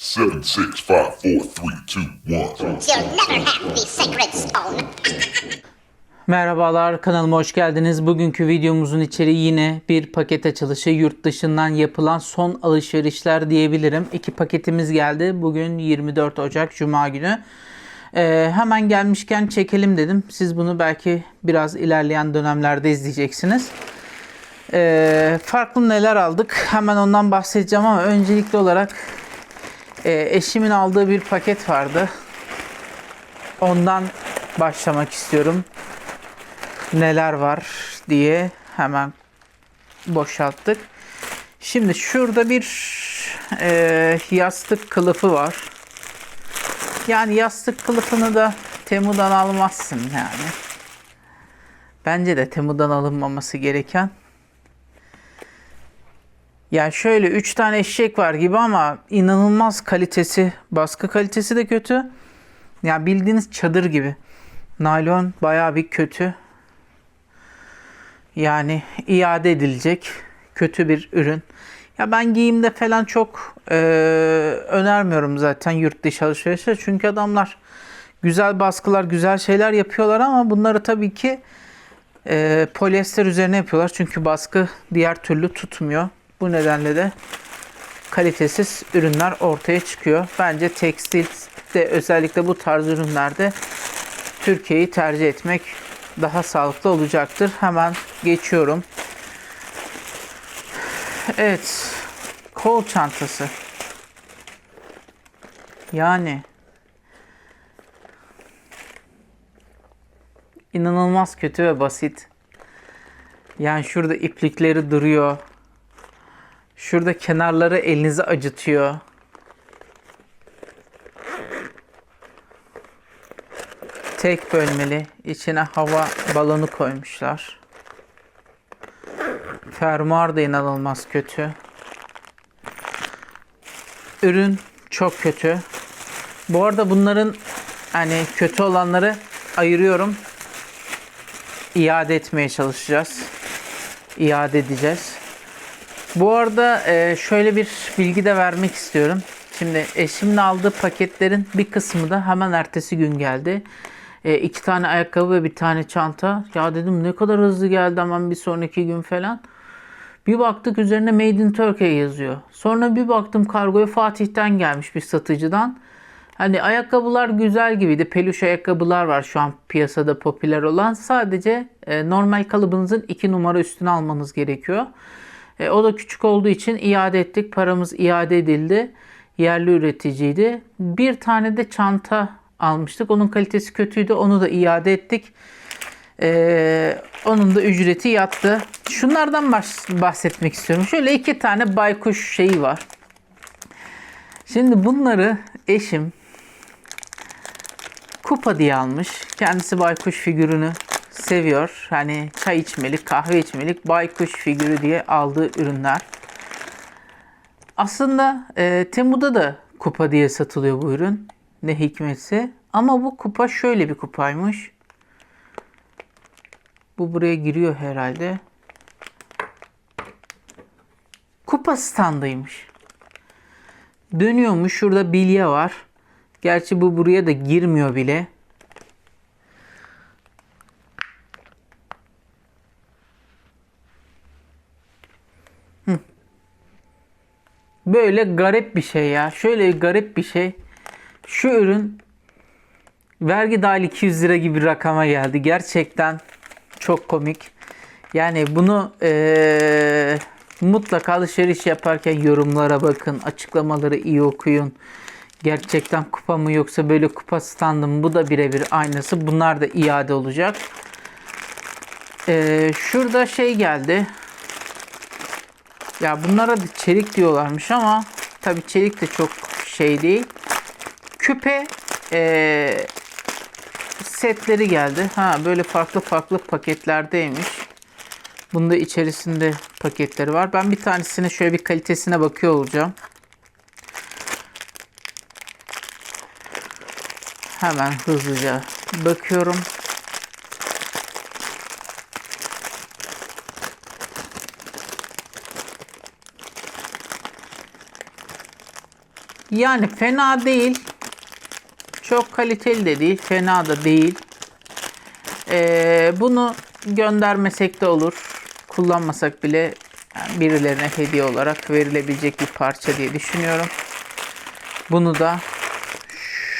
Seven, six, five, four, three, two, one. You'll never have the sacred stone. Merhabalar kanalıma hoş geldiniz. Bugünkü videomuzun içeriği yine bir paket açılışı. Yurt dışından yapılan son alışverişler diyebilirim. İki paketimiz geldi. Bugün 24 Ocak Cuma günü. Ee, hemen gelmişken çekelim dedim. Siz bunu belki biraz ilerleyen dönemlerde izleyeceksiniz. Ee, farklı neler aldık? Hemen ondan bahsedeceğim ama öncelikli olarak e, eşimin aldığı bir paket vardı. Ondan başlamak istiyorum neler var diye hemen boşalttık. Şimdi şurada bir e, yastık kılıfı var. Yani yastık kılıfını da Temu'dan almazsın yani. Bence de Temu'dan alınmaması gereken. Yani şöyle 3 tane eşek var gibi ama inanılmaz kalitesi, baskı kalitesi de kötü. Ya bildiğiniz çadır gibi. Naylon bayağı bir kötü. Yani iade edilecek kötü bir ürün. Ya ben giyimde falan çok e, önermiyorum zaten yurt dışı alışverişe. Çünkü adamlar güzel baskılar, güzel şeyler yapıyorlar ama bunları tabii ki e, polyester üzerine yapıyorlar. Çünkü baskı diğer türlü tutmuyor. Bu nedenle de kalitesiz ürünler ortaya çıkıyor. Bence tekstil de özellikle bu tarz ürünlerde Türkiye'yi tercih etmek daha sağlıklı olacaktır. Hemen geçiyorum. Evet. Kol çantası. Yani inanılmaz kötü ve basit. Yani şurada iplikleri duruyor. Şurada kenarları elinizi acıtıyor. Tek bölmeli. İçine hava balonu koymuşlar. Fermuar da inanılmaz kötü. Ürün çok kötü. Bu arada bunların hani kötü olanları ayırıyorum. İade etmeye çalışacağız. İade edeceğiz. Bu arada e, şöyle bir bilgi de vermek istiyorum. Şimdi eşimin aldığı paketlerin bir kısmı da hemen ertesi gün geldi. E, iki tane ayakkabı ve bir tane çanta. Ya dedim ne kadar hızlı geldi hemen bir sonraki gün falan. Bir baktık üzerine Made in Turkey yazıyor. Sonra bir baktım kargoya Fatih'ten gelmiş bir satıcıdan. Hani ayakkabılar güzel gibiydi. Peluş ayakkabılar var şu an piyasada popüler olan. Sadece e, normal kalıbınızın iki numara üstüne almanız gerekiyor. E, o da küçük olduğu için iade ettik. Paramız iade edildi. Yerli üreticiydi. Bir tane de çanta almıştık. Onun kalitesi kötüydü. Onu da iade ettik. Ee, onun da ücreti yattı. Şunlardan bahsetmek istiyorum. Şöyle iki tane baykuş şeyi var. Şimdi bunları eşim kupa diye almış. Kendisi baykuş figürünü seviyor. Hani çay içmelik, kahve içmelik baykuş figürü diye aldığı ürünler. Aslında e, Temu'da da kupa diye satılıyor bu ürün. Ne hikmetse. Ama bu kupa şöyle bir kupaymış. Bu buraya giriyor herhalde. Kupa standıymış. Dönüyormuş. Şurada bilye var. Gerçi bu buraya da girmiyor bile. Böyle garip bir şey ya. Şöyle garip bir şey. Şu ürün vergi dahil 200 lira gibi bir rakama geldi. Gerçekten çok komik. Yani bunu ee, mutlaka alışveriş yaparken yorumlara bakın. Açıklamaları iyi okuyun. Gerçekten kupa mı yoksa böyle kupa standı mı? Bu da birebir aynısı. Bunlar da iade olacak. Ee, şurada şey geldi. Ya bunlara da çelik diyorlarmış ama tabi çelik de çok şey değil. Küpe ee, setleri geldi. Ha böyle farklı farklı paketlerdeymiş. Bunda içerisinde paketleri var. Ben bir tanesine şöyle bir kalitesine bakıyor olacağım. Hemen hızlıca bakıyorum. Yani fena değil. Çok kaliteli de değil. Fena da değil. Ee, bunu göndermesek de olur. Kullanmasak bile yani birilerine hediye olarak verilebilecek bir parça diye düşünüyorum. Bunu da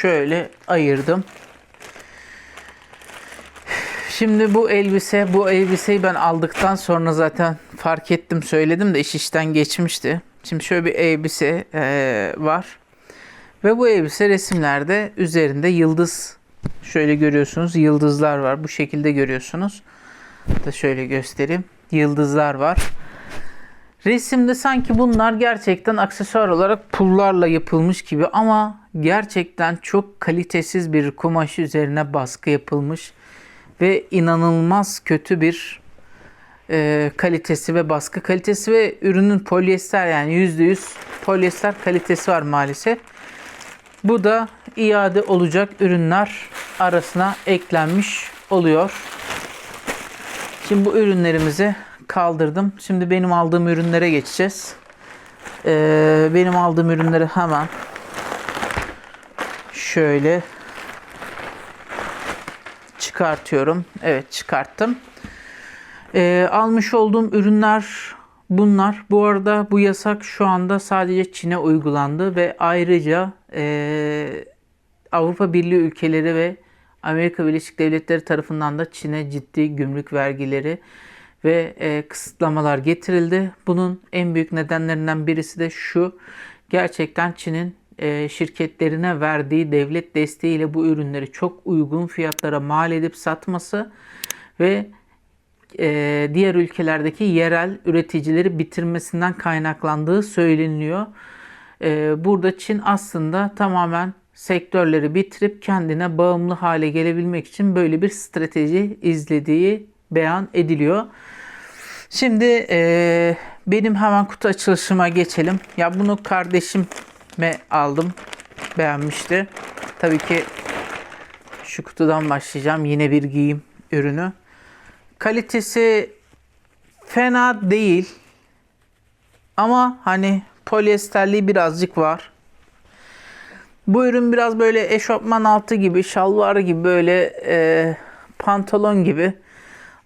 şöyle ayırdım. Şimdi bu elbise, bu elbiseyi ben aldıktan sonra zaten fark ettim, söyledim de iş işten geçmişti. Şimdi şöyle bir elbise eee, var. Ve bu elbise resimlerde üzerinde yıldız şöyle görüyorsunuz. Yıldızlar var. Bu şekilde görüyorsunuz. Da şöyle göstereyim. Yıldızlar var. Resimde sanki bunlar gerçekten aksesuar olarak pullarla yapılmış gibi ama gerçekten çok kalitesiz bir kumaş üzerine baskı yapılmış ve inanılmaz kötü bir e, kalitesi ve baskı kalitesi ve ürünün polyester yani %100 polyester kalitesi var maalesef. Bu da iade olacak ürünler arasına eklenmiş oluyor. Şimdi bu ürünlerimizi kaldırdım. Şimdi benim aldığım ürünlere geçeceğiz. Ee, benim aldığım ürünleri hemen şöyle çıkartıyorum. Evet çıkarttım. Ee, almış olduğum ürünler bunlar. Bu arada bu yasak şu anda sadece Çin'e uygulandı ve ayrıca ee, Avrupa Birliği ülkeleri ve Amerika Birleşik Devletleri tarafından da Çin'e ciddi gümrük vergileri ve e, kısıtlamalar getirildi. Bunun en büyük nedenlerinden birisi de şu. Gerçekten Çin'in e, şirketlerine verdiği devlet desteğiyle bu ürünleri çok uygun fiyatlara mal edip satması ve e, diğer ülkelerdeki yerel üreticileri bitirmesinden kaynaklandığı söyleniyor. E, burada Çin aslında tamamen sektörleri bitirip kendine bağımlı hale gelebilmek için böyle bir strateji izlediği beyan ediliyor. Şimdi e, benim hemen kutu açılışıma geçelim. Ya bunu kardeşime aldım. Beğenmişti. Tabii ki şu kutudan başlayacağım. Yine bir giyim ürünü. Kalitesi fena değil. Ama hani polyesterliği birazcık var. Bu ürün biraz böyle eşofman altı gibi, şalvar gibi böyle e, pantolon gibi.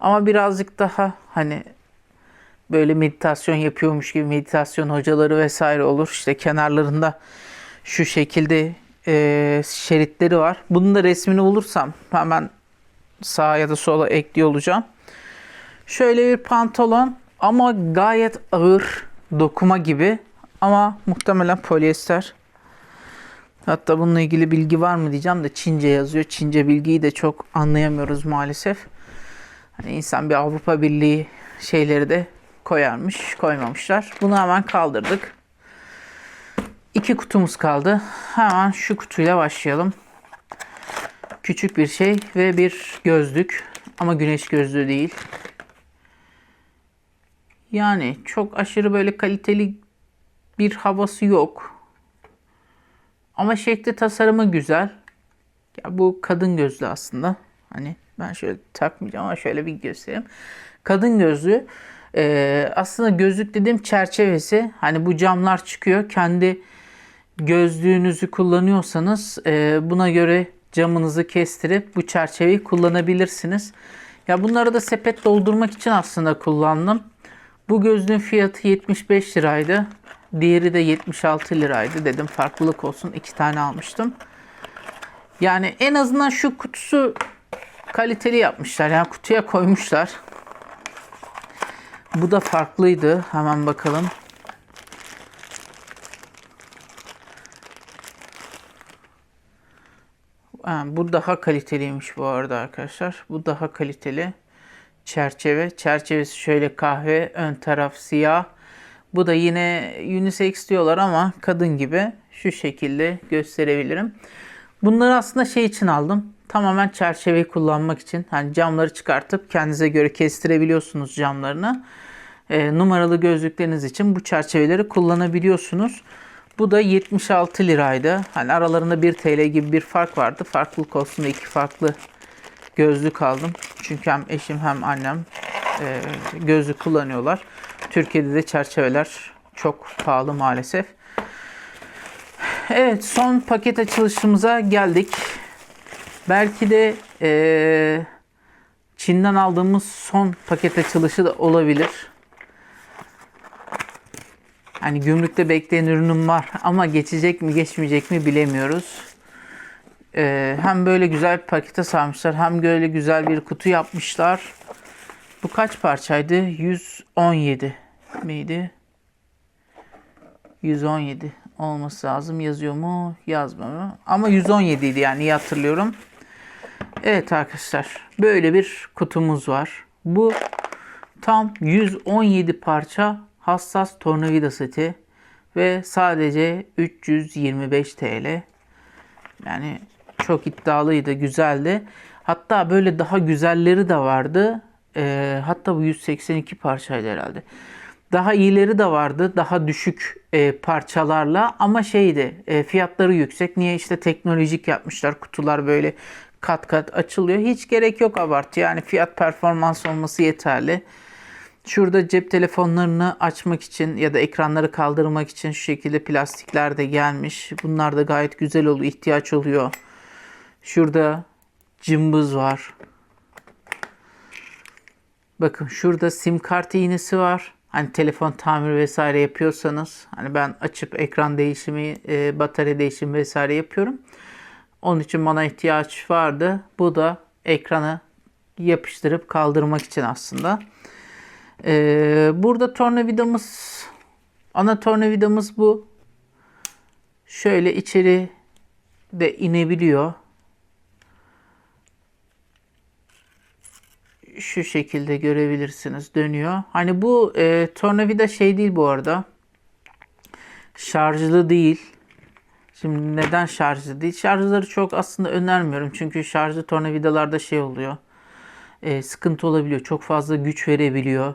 Ama birazcık daha hani böyle meditasyon yapıyormuş gibi meditasyon hocaları vesaire olur. İşte kenarlarında şu şekilde e, şeritleri var. Bunun da resmini bulursam hemen sağa ya da sola ekliyor olacağım. Şöyle bir pantolon ama gayet ağır dokuma gibi ama muhtemelen polyester. Hatta bununla ilgili bilgi var mı diyeceğim de Çince yazıyor. Çince bilgiyi de çok anlayamıyoruz maalesef. Hani insan bir Avrupa Birliği şeyleri de koyarmış, koymamışlar. Bunu hemen kaldırdık. İki kutumuz kaldı. Hemen şu kutuyla başlayalım. Küçük bir şey ve bir gözlük. Ama güneş gözlüğü değil. Yani çok aşırı böyle kaliteli bir havası yok. Ama şekli tasarımı güzel. Ya bu kadın gözlü aslında. Hani ben şöyle takmayacağım ama şöyle bir göstereyim. Kadın gözlüğü e, aslında gözlük dediğim çerçevesi. Hani bu camlar çıkıyor. Kendi gözlüğünüzü kullanıyorsanız e, buna göre camınızı kestirip bu çerçeveyi kullanabilirsiniz. Ya bunları da sepet doldurmak için aslında kullandım. Bu gözlüğün fiyatı 75 liraydı. Diğeri de 76 liraydı dedim farklılık olsun. iki tane almıştım. Yani en azından şu kutusu kaliteli yapmışlar. Yani kutuya koymuşlar. Bu da farklıydı. Hemen bakalım. Bu daha kaliteliymiş bu arada arkadaşlar. Bu daha kaliteli. Çerçeve. Çerçevesi şöyle kahve. Ön taraf siyah. Bu da yine unisex diyorlar ama kadın gibi şu şekilde gösterebilirim. Bunları aslında şey için aldım. Tamamen çerçeveyi kullanmak için. Hani camları çıkartıp kendinize göre kestirebiliyorsunuz camlarını. E, numaralı gözlükleriniz için bu çerçeveleri kullanabiliyorsunuz. Bu da 76 liraydı. Hani aralarında 1 TL gibi bir fark vardı. Farklılık olsun diye iki farklı gözlük aldım. Çünkü hem eşim hem annem e, gözlük kullanıyorlar. Türkiye'de de çerçeveler çok pahalı maalesef. Evet son paket açılışımıza geldik. Belki de eee, Çin'den aldığımız son paket açılışı da olabilir. Hani gümrükte bekleyen ürünüm var ama geçecek mi geçmeyecek mi bilemiyoruz. Eee, hem böyle güzel bir pakete sarmışlar hem böyle güzel bir kutu yapmışlar. Bu kaç parçaydı? 117 miydi? 117 olması lazım. Yazıyor mu? Yazmıyor. Ama 117 idi yani iyi hatırlıyorum. Evet arkadaşlar böyle bir kutumuz var. Bu tam 117 parça hassas tornavida seti ve sadece 325 TL. Yani çok iddialıydı, güzeldi. Hatta böyle daha güzelleri de vardı. Ee, hatta bu 182 parçaydı herhalde. Daha iyileri de vardı, daha düşük e, parçalarla ama şeydi, e, fiyatları yüksek. Niye işte teknolojik yapmışlar, kutular böyle kat kat açılıyor. Hiç gerek yok abartı. Yani fiyat performans olması yeterli. Şurada cep telefonlarını açmak için ya da ekranları kaldırmak için şu şekilde plastikler de gelmiş. Bunlar da gayet güzel oluyor, ihtiyaç oluyor. Şurada cımbız var. Bakın şurada sim kart iğnesi var. Hani telefon tamir vesaire yapıyorsanız hani ben açıp ekran değişimi, e, batarya değişimi vesaire yapıyorum. Onun için bana ihtiyaç vardı. Bu da ekranı yapıştırıp kaldırmak için aslında. Ee, burada tornavidamız ana tornavidamız bu. Şöyle içeri de inebiliyor. Şu şekilde görebilirsiniz. Dönüyor. Hani bu e, tornavida şey değil bu arada. Şarjlı değil. Şimdi neden şarjlı değil? Şarjları çok aslında önermiyorum. Çünkü şarjlı tornavidalarda şey oluyor. E, sıkıntı olabiliyor. Çok fazla güç verebiliyor.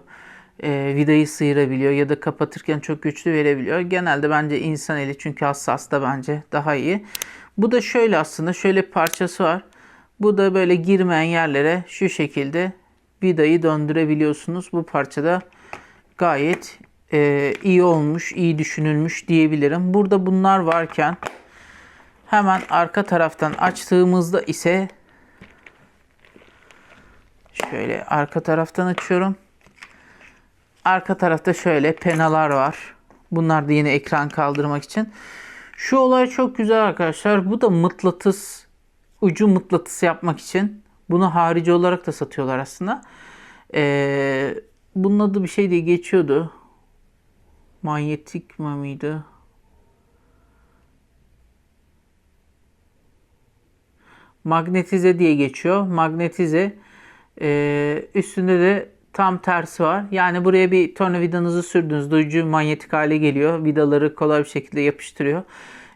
E, vidayı sıyırabiliyor ya da kapatırken çok güçlü verebiliyor. Genelde bence insan eli çünkü hassas da bence daha iyi. Bu da şöyle aslında şöyle parçası var. Bu da böyle girmeyen yerlere şu şekilde vidayı döndürebiliyorsunuz. Bu parçada gayet e, iyi olmuş, iyi düşünülmüş diyebilirim. Burada bunlar varken hemen arka taraftan açtığımızda ise şöyle arka taraftan açıyorum. Arka tarafta şöyle penalar var. Bunlar da yine ekran kaldırmak için. Şu olay çok güzel arkadaşlar. Bu da mıknatıs, ucu mıknatıs yapmak için. Bunu harici olarak da satıyorlar aslında. Ee, bunun adı bir şey diye geçiyordu. Manyetik miydi? Magnetize diye geçiyor. Magnetize. Ee, üstünde de tam tersi var. Yani buraya bir tornavidanızı sürdüğünüzde ucu manyetik hale geliyor. Vidaları kolay bir şekilde yapıştırıyor.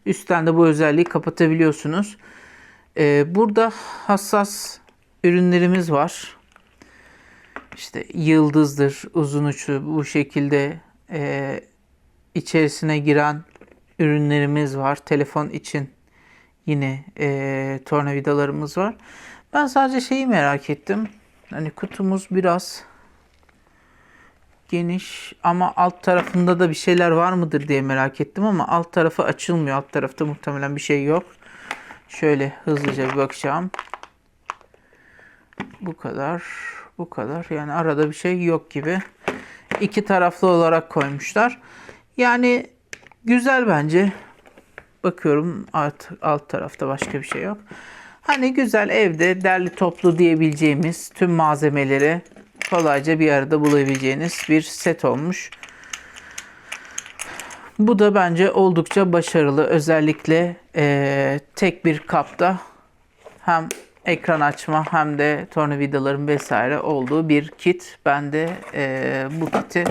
Üstten de bu özelliği kapatabiliyorsunuz. Ee, burada hassas ürünlerimiz var. İşte yıldızdır, uzun uçlu bu şekilde e, içerisine giren ürünlerimiz var. Telefon için yine e, tornavidalarımız var. Ben sadece şeyi merak ettim. Hani kutumuz biraz geniş ama alt tarafında da bir şeyler var mıdır diye merak ettim ama alt tarafı açılmıyor. Alt tarafta muhtemelen bir şey yok. Şöyle hızlıca bir bakacağım. Bu kadar. Bu kadar. Yani arada bir şey yok gibi. İki taraflı olarak koymuşlar. Yani güzel bence. Bakıyorum alt, alt tarafta başka bir şey yok. Hani güzel evde derli toplu diyebileceğimiz tüm malzemeleri kolayca bir arada bulabileceğiniz bir set olmuş. Bu da bence oldukça başarılı. Özellikle eee, tek bir kapta hem ekran açma hem de tornavidaların vesaire olduğu bir kit. Ben de eee, bu kiti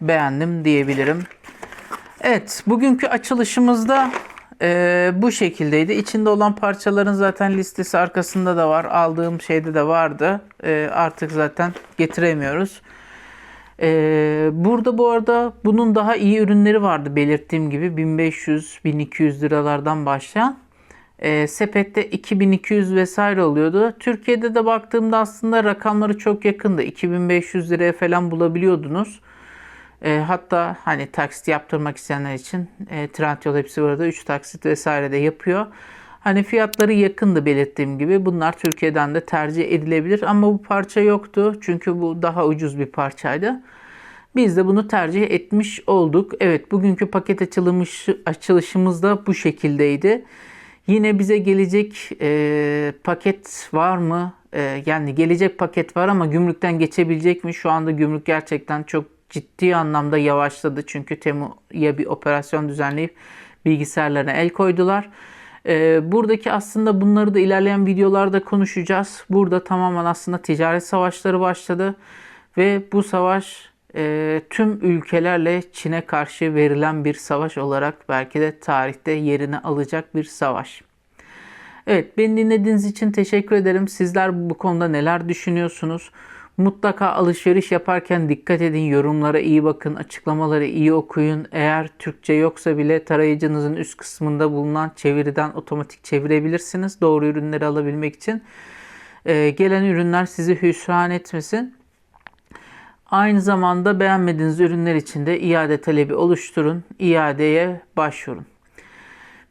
beğendim diyebilirim. Evet, bugünkü açılışımızda eee, bu şekildeydi. İçinde olan parçaların zaten listesi arkasında da var. Aldığım şeyde de vardı. Eee, artık zaten getiremiyoruz. Eee, burada bu arada bunun daha iyi ürünleri vardı belirttiğim gibi 1500-1200 liralardan başlayan. Eee, sepette 2200 vesaire oluyordu. Türkiye'de de baktığımda aslında rakamları çok yakındı. 2500 liraya falan bulabiliyordunuz. E, hatta hani taksit yaptırmak isteyenler için e, Trendyol hepsi burada 3 taksit vesaire de yapıyor. Hani fiyatları yakındı belirttiğim gibi. Bunlar Türkiye'den de tercih edilebilir ama bu parça yoktu. Çünkü bu daha ucuz bir parçaydı. Biz de bunu tercih etmiş olduk. Evet bugünkü paket açılmış, açılışımız da bu şekildeydi. Yine bize gelecek e, paket var mı? E, yani gelecek paket var ama gümrükten geçebilecek mi? Şu anda gümrük gerçekten çok ciddi anlamda yavaşladı. Çünkü Temu'ya bir operasyon düzenleyip bilgisayarlarına el koydular. E, buradaki aslında bunları da ilerleyen videolarda konuşacağız. Burada tamamen aslında ticaret savaşları başladı. Ve bu savaş e, tüm ülkelerle Çin'e karşı verilen bir savaş olarak belki de tarihte yerini alacak bir savaş. Evet, beni dinlediğiniz için teşekkür ederim. Sizler bu konuda neler düşünüyorsunuz? Mutlaka alışveriş yaparken dikkat edin, yorumlara iyi bakın, açıklamaları iyi okuyun. Eğer Türkçe yoksa bile tarayıcınızın üst kısmında bulunan çeviriden otomatik çevirebilirsiniz doğru ürünleri alabilmek için. Ee, gelen ürünler sizi hüsran etmesin. Aynı zamanda beğenmediğiniz ürünler için de iade talebi oluşturun, iadeye başvurun.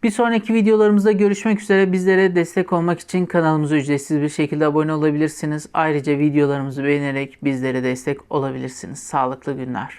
Bir sonraki videolarımızda görüşmek üzere. Bizlere destek olmak için kanalımıza ücretsiz bir şekilde abone olabilirsiniz. Ayrıca videolarımızı beğenerek bizlere destek olabilirsiniz. Sağlıklı günler.